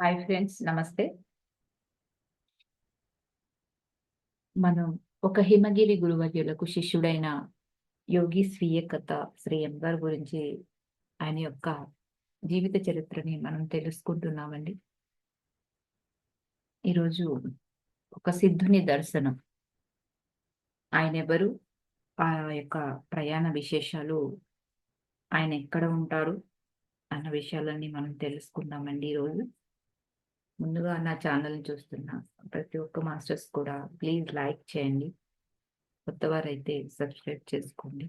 Hi friends నమస్తే. మనం ఒక హిమగిరి గురువర్యులకు శిష్యుడైన యోగి స్వీయ కథ శ్రీ ఎం గురించి ఆయన యొక్క జీవిత చరిత్రని మనం తెలుసుకుంటున్నామండి. ఈరోజు ఒక సిద్ధుని దర్శనం. ఆయన ఎవరు ఆ యొక్క ప్రయాణ విశేషాలు ఆయన ఎక్కడ ఉంటారు? అన్న విషయాలన్నీ మనం తెలుసుకుందామండి ఈరోజు. ముందుగా నా ఛానల్ని చూస్తున్న ప్రతి ఒక్క మాస్టర్స్ కూడా ప్లీజ్ లైక్ చేయండి. కొత్త వారైతే సబ్స్క్రైబ్ చేసుకోండి.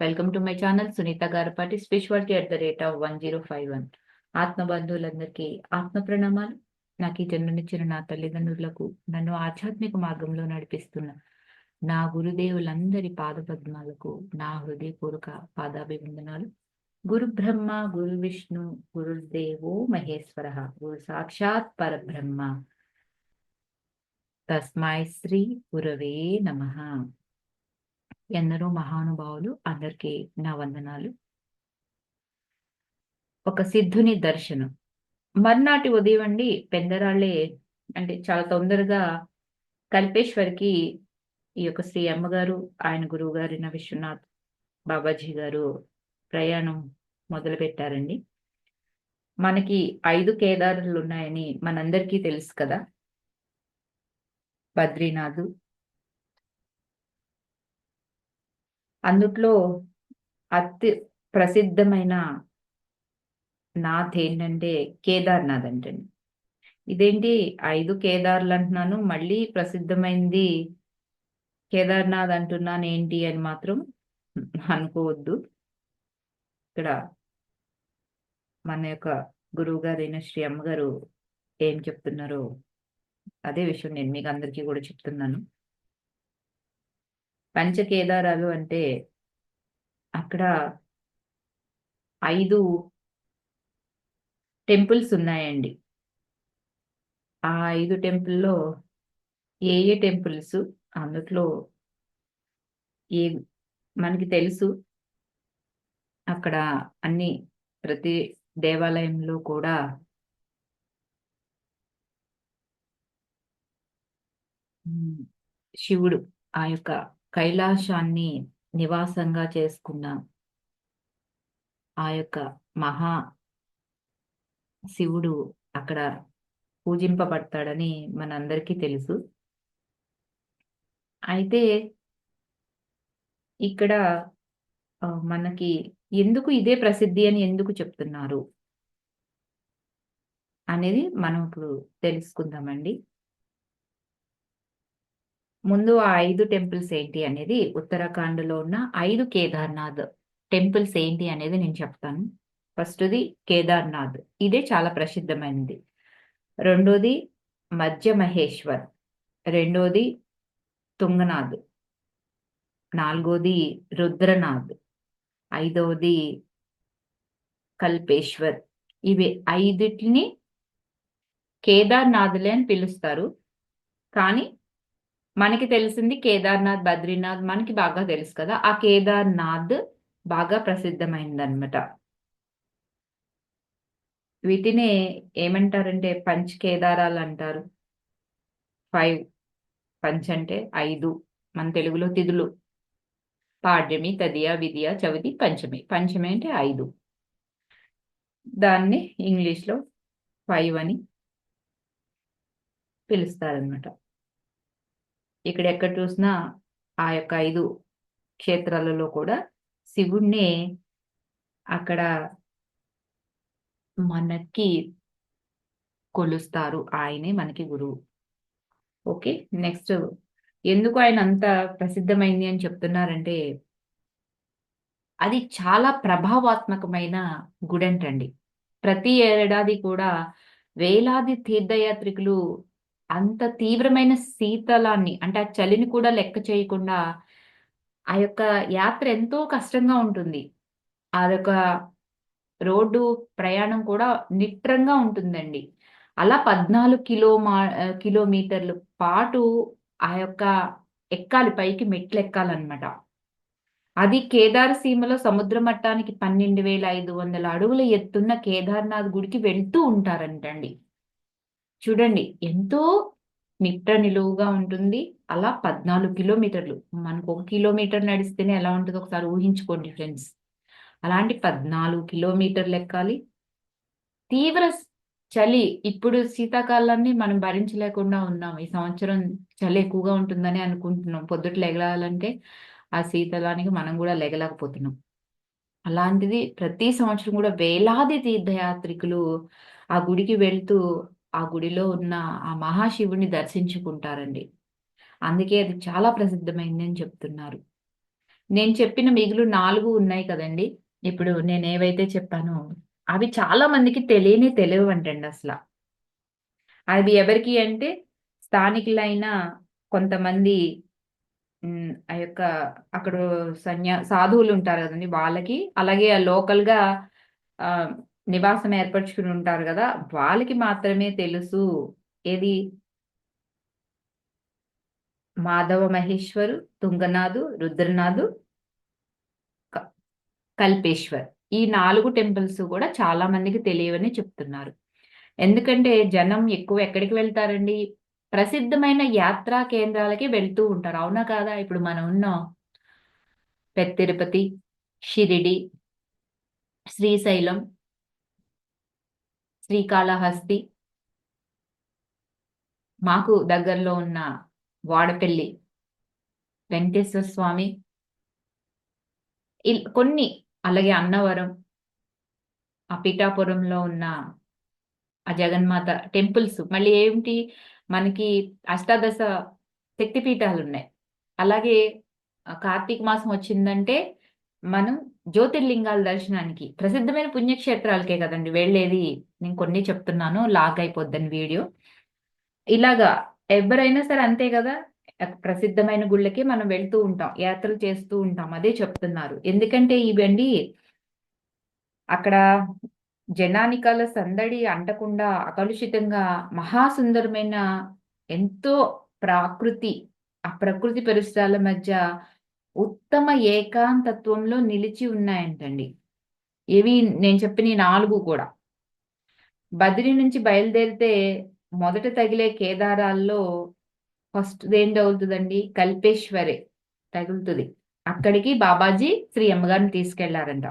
Welcome to my channel Sunitha Garapati spirituality at the rate of one zero five one. ఆత్మ బంధువులందరికీ ఆత్మ ప్రణామాలు. నాకు ఈ జన్మనిచ్చిన నా తల్లిదండ్రులకు నన్ను ఆధ్యాత్మిక మార్గంలో నడిపిస్తున్న నా గురుదేవులందరి పాదపద్మాలకు నా హృదయపూర్వక పాదాభివందనాలు. గురు బ్రహ్మ గురు విష్ణు గురుదేవో మహేశ్వర. గురు సాక్షాత్ పరబ్రహ్మ. తస్మై శ్రీ గురవే నమ. ఎందరో మహానుభావులు అందరికీ నా వందనాలు. ఒక సిద్ధుని దర్శనం. మర్నాటి ఉదయం అండి పెందరాళ్ళే అంటే చాలా తొందరగా కల్పేశ్వరికి ఈ యొక్క శ్రీ అమ్మగారు ఆయన గురువు గారిన విశ్వనాథ్ బాబాజీ గారు ప్రయాణం మొదలు పెట్టారండి మనకి ఐదు కేదారులు ఉన్నాయని మనందరికీ తెలుసు కదా. బద్రీనాథ్. అందుట్లో అతి ప్రసిద్ధమైన నాథ్ ఏంటంటే కేదార్నాథ్ అంటండి ఇదేంటి? ఐదు కేదార్లు అంటున్నాను మళ్ళీ ప్రసిద్ధమైంది కేదార్నాథ్ అంటున్నాను ఏంటి అని మాత్రం అనుకోవద్దు. ఇక్కడ మన యొక్క గురువు గారైన శ్రీ అమ్మగారు ఏం చెప్తున్నారో అదే విషయం నేను మీకు అందరికీ కూడా చెప్తున్నాను. పంచకేదారాలు అంటే అక్కడ ఐదు టెంపుల్స్ ఉన్నాయండి. ఆ ఐదు టెంపుల్లో ఏ ఏ టెంపుల్స్ అందులో ఏ మనకి తెలుసు అక్కడ అన్ని ప్రతి దేవాలయంలో కూడా శివుడు ఆ యొక్క కైలాసాన్ని నివాసంగా చేసుకున్న ఆ యొక్క మహా శివుడు అక్కడ పూజింపబడతాడని మనందరికీ తెలుసు. అయితే ఇక్కడ మనకి ఎందుకు ఇదే ప్రసిద్ధి అని ఎందుకు చెప్తున్నారు? అనేది మనం ఇప్పుడు తెలుసుకుందామండి. ముందు ఆ ఐదు టెంపుల్స్ ఏంటి అనేది ఉత్తరాఖండ్లో ఉన్న ఐదు కేదార్నాథ్ టెంపుల్స్ ఏంటి అనేది నేను చెప్తాను. ఫస్ట్ది కేదార్నాథ్. ఇదే చాలా ప్రసిద్ధమైనది. రెండోది మధ్య మహేశ్వర్ రెండోది తుంగనాథ్. నాలుగోది రుద్రనాథ్. ఐదవది కల్పేశ్వర్. ఇవి ఐదుటిని కేదార్నాథ్లే అని పిలుస్తారు. కానీ మనకి తెలిసింది కేదార్నాథ్ బద్రీనాథ్ మనకి బాగా తెలుసు కదా. ఆ కేదార్నాథ్ బాగా ప్రసిద్ధమైంది అనమాట వీటినే ఏమంటారంటే పంచ్ కేదారాలు అంటారు. ఫైవ్ పంచ్ అంటే ఐదు మన తెలుగులో తిథులు పాడ్యమి తదియ విద్య చవితి పంచమి. పంచమి అంటే ఐదు. దాన్ని ఇంగ్లీష్లో ఫైవ్ అని పిలుస్తారనమాట ఇక్కడ ఎక్కడ చూసినా ఆ యొక్క ఐదు క్షేత్రాలలో కూడా శివుణ్ణి అక్కడ మనకి కొలుస్తారు. ఆయనే మనకి గురువు. ఓకే నెక్స్ట్ ఎందుకు ఆయన అంత ప్రసిద్ధమైంది అని చెప్తున్నారంటే అది చాలా ప్రభావాత్మకమైన గుడి అంటండి ప్రతి ఏడాది కూడా వేలాది తీర్థయాత్రికులు అంత తీవ్రమైన శీతలాన్ని అంటే ఆ చలిని కూడా లెక్క చేయకుండా ఆ యొక్క యాత్ర ఎంతో కష్టంగా ఉంటుంది. అదొక రోడ్డు ప్రయాణం కూడా నిట్రంగా ఉంటుందండి. అలా పద్నాలుగు కిలో మా కిలోమీటర్ల పాటు ఆ యొక్క ఎక్కాలి పైకి మెట్లు ఎక్కాలన్నమాట అది కేదార్ సీమలో సముద్ర మట్టానికి పన్నెండు వేల ఐదు వందల అడుగుల ఎత్తున్న కేదార్నాథ్ గుడికి వెళ్తూ ఉంటారంటండి. చూడండి ఎంతో నిట్ట నిలువుగా ఉంటుంది. అలా పద్నాలుగు కిలోమీటర్లు. మనకు ఒక కిలోమీటర్ నడిస్తేనే ఎలా ఉంటుందో ఒకసారి ఊహించుకోండి ఫ్రెండ్స్. అలాంటి పద్నాలుగు కిలోమీటర్లు ఎక్కాలి. తీవ్ర చలి ఇప్పుడు శీతాకాలాన్ని మనం భరించలేకుండా ఉన్నాం. ఈ సంవత్సరం చలి ఎక్కువగా ఉంటుందని అనుకుంటున్నాం. పొద్దుట లెగలాలంటే ఆ శీతలానికి మనం కూడా లెగలేకపోతున్నాం. అలాంటిది ప్రతి సంవత్సరం కూడా వేలాది తీర్థయాత్రికులు ఆ గుడికి వెళ్తూ ఆ గుడిలో ఉన్న ఆ మహాశివుని దర్శించుకుంటారండి. అందుకే అది చాలా ప్రసిద్ధమైంది అని చెప్తున్నారు. నేను చెప్పిన మిగులు నాలుగు ఉన్నాయి కదండి. ఇప్పుడు నేను ఏవైతే చెప్పానో అవి చాలా మందికి తెలియని తెలియవంటండి అసలు. అవి ఎవరికి అంటే స్థానికులైన కొంతమంది ఆ యొక్క అక్కడ సన్యా సాధువులు ఉంటారు కదండి వాళ్ళకి. అలాగే లోకల్గా నివాసం ఏర్పరచుకుని ఉంటారు కదా వాళ్ళకి మాత్రమే తెలుసు ఏది? మాధవ మహేశ్వరు తుంగనాథు రుద్రనాథు కల్పేశ్వర్. ఈ నాలుగు టెంపుల్స్ కూడా చాలా మందికి తెలియవని చెప్తున్నారు. ఎందుకంటే జనం ఎక్కువ ఎక్కడికి వెళ్తారండి? ప్రసిద్ధమైన యాత్రా కేంద్రాలకి వెళ్తూ ఉంటారు. అవునా కాదా? ఇప్పుడు మనం ఉన్నాం. పెత్తిరుపతి షిరిడి శ్రీశైలం శ్రీకాళహస్తి. మాకు దగ్గరలో ఉన్న వాడపల్లి వెంకటేశ్వర స్వామి. కొన్ని అలాగే అన్నవరం ఆ పిఠాపురంలో ఉన్న ఆ జగన్మాత టెంపుల్స్. మళ్ళీ ఏమిటి? మనకి అష్టాదశ శక్తిపీఠాలు ఉన్నాయి అలాగే కార్తీక మాసం వచ్చిందంటే మనం జ్యోతిర్లింగాల దర్శనానికి ప్రసిద్ధమైన పుణ్యక్షేత్రాలకే కదండి వెళ్ళేది. నేను కొన్ని చెప్తున్నాను లాగ్ అయిపోద్దని వీడియో. ఇలాగా ఎవరైనా సరే అంతే కదా? ప్రసిద్ధమైన గుళ్ళకి మనం వెళ్తూ ఉంటాం. యాత్రలు చేస్తూ ఉంటాం. అదే చెప్తున్నారు. ఎందుకంటే ఇవండి అక్కడ జనానికాల సందడి అంటకుండా అకలుషితంగా మహాసుందరమైన ఎంతో ప్రాకృతి ఆ ప్రకృతి పరిసరాల మధ్య ఉత్తమ ఏకాంతత్వంలో నిలిచి ఉన్నాయంటండి. ఇవి నేను చెప్పిన నాలుగు కూడా. బదిరి నుంచి బయలుదేరితే మొదట తగిలే కేదారాల్లో ఫస్ట్ ఏం తగులుతుందండి? కల్పేశ్వరే తగులుతుంది. అక్కడికి బాబాజీ శ్రీ అమ్మగారిని తీసుకెళ్ళారంట.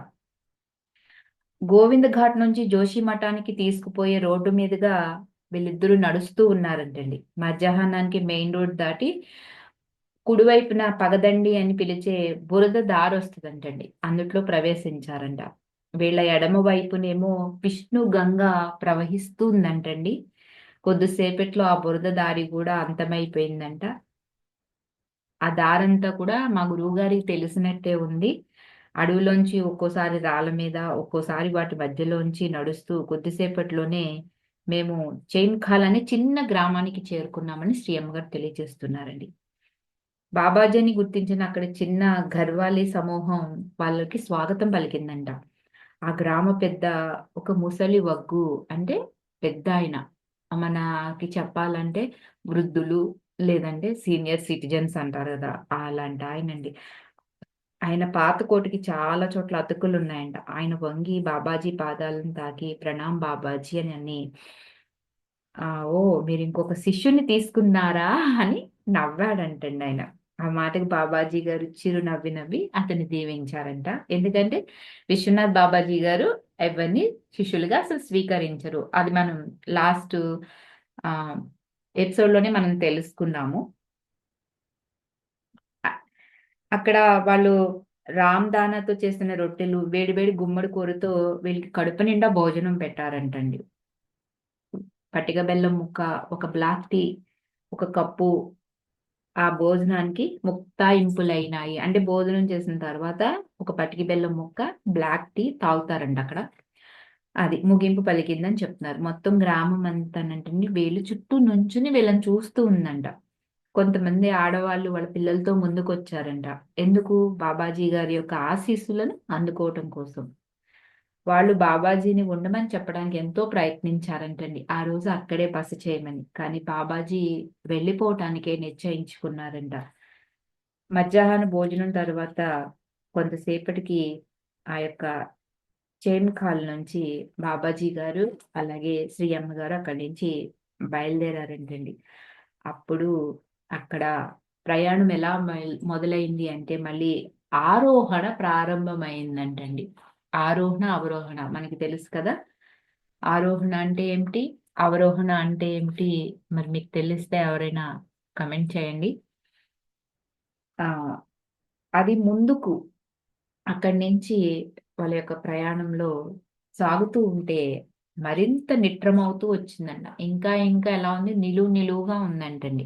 గోవింద్ ఘాట్ నుంచి జోషి మఠానికి తీసుకుపోయే రోడ్డు మీదుగా వీళ్ళిద్దరూ నడుస్తూ ఉన్నారంటండి. మధ్యాహ్నానికి మెయిన్ రోడ్ దాటి కుడివైపున పగదండి అని పిలిచే బురద దారి వస్తుందంటండి. అందుట్లో ప్రవేశించారంట. వీళ్ళ ఎడమ వైపునేమో విష్ణు గంగ ప్రవహిస్తుందంటండి కొద్దిసేపట్లో ఆ బురద దారి కూడా అంతమైపోయిందంట. ఆ దారంతా కూడా మా గురువు గారికి తెలిసినట్టే ఉంది. అడవిలోంచి ఒక్కోసారి రాళ్ళ మీద ఒక్కోసారి వాటి మధ్యలోంచి నడుస్తూ కొద్దిసేపట్లోనే మేము చైన్ఖాల్ అనే చిన్న గ్రామానికి చేరుకున్నామని శ్రీ అమ్మగారు తెలియజేస్తున్నారండి. బాబాజీని గుర్తించిన అక్కడ చిన్న గర్వాలి సమూహం వాళ్ళకి స్వాగతం పలికిందంట. ఆ గ్రామ పెద్ద ఒక ముసలి వగ్గు అంటే పెద్ద ఆయన. మనకి చెప్పాలంటే వృద్ధులు లేదంటే సీనియర్ సిటిజన్స్ అంటారు కదా అలాంటి ఆయనండి. ఆయన పాత కోటికి చాలా చోట్ల అతుకులు ఉన్నాయంట ఆయన వంగి బాబాజీ పాదాలను తాకి ప్రణామ్ బాబాజీ అని అని ఓ మీరు ఇంకొక శిష్యుని తీసుకున్నారా అని నవ్వాడంటండి ఆయన. ఆ మాటకి బాబాజీ గారు చిరు నవ్వి నవ్వి అతన్ని దీవించారంట. ఎందుకంటే విశ్వనాథ్ బాబాజీ గారు ఎవరిని శిష్యులుగా అసలు స్వీకరించరు. అది మనం లాస్ట్ ఎపిసోడ్లోనే మనం తెలుసుకున్నాము. అక్కడ వాళ్ళు రామ్ దానాతో చేసిన రొట్టెలు వేడివేడి గుమ్మడి కూరతో వీళ్ళకి కడుపు నిండా భోజనం పెట్టారంటండి. పట్టిక బెల్లం ముక్క ఒక బ్లాక్ టీ ఒక కప్పు ఆ భోజనానికి ముక్తాయింపులైనాయి. అంటే భోజనం చేసిన తర్వాత ఒక పటికి బెల్లం ముక్క బ్లాక్ టీ తాగుతారంట అక్కడ. అది ముగింపు పలికిందని చెప్తున్నారు. మొత్తం గ్రామం అంతానంటే వీళ్ళు చుట్టూ నుంచుని వీళ్ళని చూస్తూ ఉందంట. కొంతమంది ఆడవాళ్ళు వాళ్ళ పిల్లలతో ముందుకు వచ్చారంట ఎందుకు? బాబాజీ గారి యొక్క ఆశీస్సులను అందుకోవటం కోసం. వాళ్ళు బాబాజీని ఉండమని చెప్పడానికి ఎంతో ప్రయత్నించారంటండి. ఆ రోజు అక్కడే బస చేయమని. కానీ బాబాజీ వెళ్ళిపోవటానికే నిశ్చయించుకున్నారంట. మధ్యాహ్న భోజనం తర్వాత కొంతసేపటికి ఆ యొక్క చేమకాల్ నుంచి బాబాజీ గారు అలాగే శ్రీ అమ్మ గారు అక్కడి నుంచి బయలుదేరారంటండి. అప్పుడు అక్కడ ప్రయాణం ఎలా మొదలైంది అంటే మళ్ళీ ఆరోహణ ప్రారంభమైందంటండి. ఆరోహణ అవరోహణ మనకి తెలుసు కదా? ఆరోహణ అంటే ఏమిటి? అవరోహణ అంటే ఏమిటి? మరి మీకు తెలిస్తే ఎవరైనా కమెంట్ చేయండి. అది ముందుకు అక్కడి నుంచి వాళ్ళ యొక్క ప్రయాణంలో సాగుతూ ఉంటే మరింత నిట్రమవుతూ వచ్చిందంట. ఇంకా ఇంకా ఎలా ఉంది? నిలువు నిలువుగా ఉందంటండి.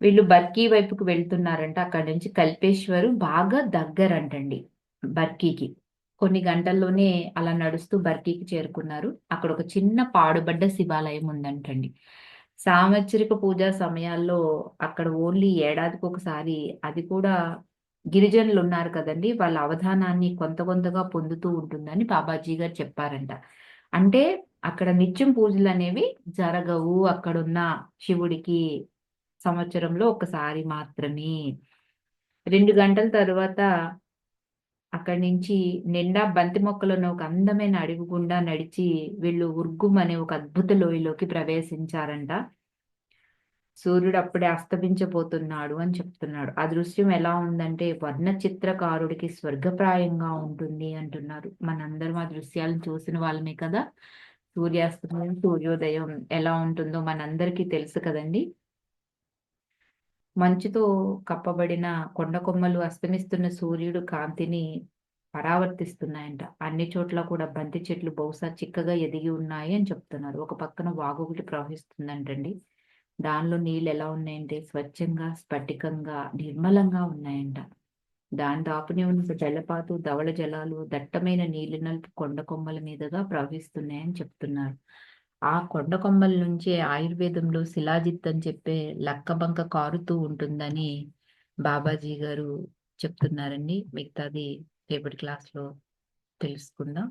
వీళ్ళు బర్కీ వైపుకు వెళ్తున్నారంట. అక్కడి నుంచి కల్పేశ్వరు బాగా దగ్గరంటండి బర్కీకి. కొన్ని గంటల్లోనే అలా నడుస్తూ బర్కీకి చేరుకున్నారు. అక్కడ ఒక చిన్న పాడుబడ్డ శివాలయం ఉందంటండి. సాంవత్సరిక పూజా సమయాల్లో అక్కడ ఓన్లీ ఏడాదికి ఒకసారి అది కూడా గిరిజనులు ఉన్నారు కదండి. వాళ్ళ అవధానాన్ని కొంత కొంతగా పొందుతూ ఉంటుందని బాబాజీ గారు చెప్పారంట. అంటే అక్కడ నిత్యం పూజలు అనేవి జరగవు. అక్కడున్న శివుడికి సంవత్సరంలో ఒకసారి మాత్రమే. రెండు గంటల తర్వాత అక్కడి నుంచి నిండా బంతి మొక్కలను ఒక అందమైన అడవి గుండా నడిచి వీళ్ళు ఉర్గుం అనే ఒక అద్భుత లోయలోకి ప్రవేశించారంట. సూర్యుడు అప్పుడే అస్తమించబోతున్నాడు అని చెప్తున్నాడు. ఆ దృశ్యం ఎలా ఉందంటే వర్ణ చిత్రకారుడికి స్వర్గప్రాయంగా ఉంటుంది అంటున్నారు. మనందరం ఆ దృశ్యాలను చూసిన వాళ్ళమే కదా. సూర్యాస్తమయం సూర్యోదయం ఎలా ఉంటుందో మనందరికీ తెలుసు కదండి. మంచుతో కప్పబడిన కొండ కొమ్మలు అస్తమిస్తున్న సూర్యుడు కాంతిని పరావర్తిస్తున్నాయంట. అన్ని చోట్ల కూడా బంతి చెట్లు బహుశా చిక్కగా ఎదిగి ఉన్నాయి అని చెప్తున్నారు. ఒక పక్కన వాగు ఒకటి ప్రవహిస్తుందంటండి. దానిలో నీళ్ళు ఎలా ఉన్నాయంటే స్వచ్ఛంగా స్ఫటికంగా నిర్మలంగా ఉన్నాయంట. దాని దాపునే ఉన్న జలపాతు ధవళ జలాలు దట్టమైన నీలి నలుపు కొండ కొమ్మల మీదుగా ప్రవహిస్తున్నాయని చెప్తున్నారు. ఆ కొండ కొమ్మల నుంచే ఆయుర్వేదంలో శిలాజిత్ అని చెప్పే లక్కబంక కారుతూ ఉంటుందని బాబాజీ గారు చెప్తున్నారండి. మిగతాది రేపటి క్లాస్లో తెలుసుకుందాం.